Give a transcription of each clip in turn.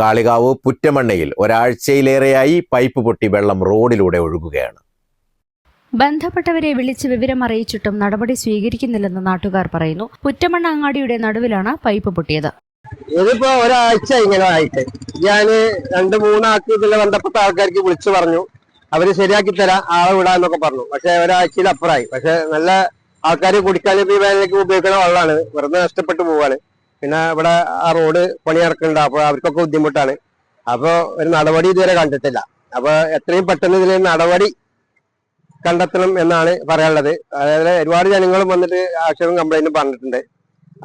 Kalikavu പുറ്റമണ്ണയിൽ ഒരാഴ്ചയിലേറെയായി pipe പൊട്ടി വെള്ളം റോഡിലൂടെ ഒഴുകുകയാണ്. ബന്ധപ്പെട്ടവരെ വിളിച്ച് വിവരം അറിയിച്ചിട്ടും നടപടി സ്വീകരിക്കുന്നില്ലെന്ന് നാട്ടുകാർ പറയുന്നു. പുറ്റമണ്ണ അങ്ങാടിയുടെ നടുവിലാണ് പൈപ്പ് പൊട്ടിയത്. ഇതിപ്പോ ഒരാഴ്ച ഇങ്ങനെ ആയിട്ട്. ഞാൻ രണ്ട് മൂന്നാൾക്ക് ഇതിലെ ബന്ധപ്പെട്ട ആൾക്കാർക്ക് വിളിച്ചു പറഞ്ഞു. അവർ ശരിയാക്കി തരാം ആളെ വിടാന്നൊക്കെ പറഞ്ഞു. പക്ഷെ ഒരാഴ്ചയിൽ അപ്പുറമായി പക്ഷെ നല്ല ആൾക്കാർ കുടിക്കാൻ ഈ ഉപയോഗിക്കുന്ന വെള്ളമാണ്. വെറുതെ നഷ്ടപ്പെട്ടു പോവാണ്. പിന്നെ ഇവിടെ ആ റോഡ് പണി നടക്കുന്നുണ്ട് അപ്പൊ അവർക്കൊക്കെ ബുദ്ധിമുട്ടാണ്. അപ്പൊ ഒരു നടപടി ഇതുവരെ കണ്ടിട്ടില്ല. അപ്പോൾ എത്രയും പെട്ടെന്ന് ഇതിൽ നടപടി കണ്ടെത്തണം എന്നാണ് പറയാനുള്ളത്. അതായത് ഒരുപാട് ജനങ്ങളും വന്നിട്ട് ആക്ഷേപം കംപ്ലൈന്റും പറഞ്ഞിട്ടുണ്ട്.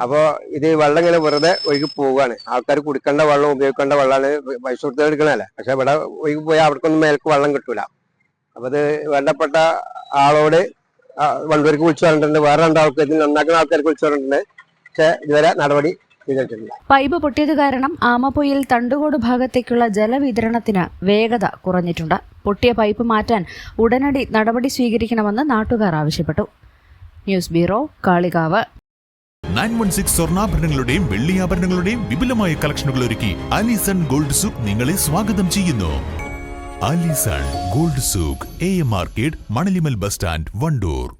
അപ്പോൾ ഇത് വെള്ളം ഇങ്ങനെ വെറുതെ ഒഴുകി പോവുകയാണ്. ആൾക്കാർ കുടിക്കേണ്ട വെള്ളം ഉപയോഗിക്കേണ്ട വെള്ളമാണ് പൈസ കൊടുത്ത് എടുക്കണല്ലേ പക്ഷെ ഇവിടെ ഒഴുകി പോയാൽ അവർക്കൊന്നും മേൽക്ക് വെള്ളം കിട്ടൂല. അപ്പോൾ ഇത് വേണ്ടപ്പെട്ട ആളോട് വണ്ടൂർക്ക് വിളിച്ചു പറഞ്ഞിട്ടുണ്ട്. വേറെ രണ്ടാൾക്ക് ഇത് നന്നാക്കുന്ന ആൾക്കാർക്ക് വിളിച്ചു പറഞ്ഞിട്ടുണ്ട്. പക്ഷെ ഇതുവരെ നടപടി പൈപ്പ് പൊട്ടിയത് കാരണം ആമപ്പൊയിൽ തണ്ടുകോട് ഭാഗത്തേക്കുള്ള ജലവിതരണത്തിന് വേഗത കുറഞ്ഞിട്ടുണ്ട്. പൊട്ടിയ പൈപ്പ് മാറ്റാൻ ഉടനടി നടപടി സ്വീകരിക്കണമെന്ന് നാട്ടുകാർ ആവശ്യപ്പെട്ടു. News bureau Kalikavu. Nine one six സ്വർണാഭരണങ്ങളുടെയും വെള്ളിയാഭരണങ്ങളുടെയും വിപുലമായ കളക്ഷനുകൾ ഒരുക്കി അലിസൺ ഗോൾഡ് സൂക്ക് നിങ്ങളെ സ്വാഗതം ചെയ്യുന്നു. Alison gold souk A M market Manalimal bus stand Wandoor.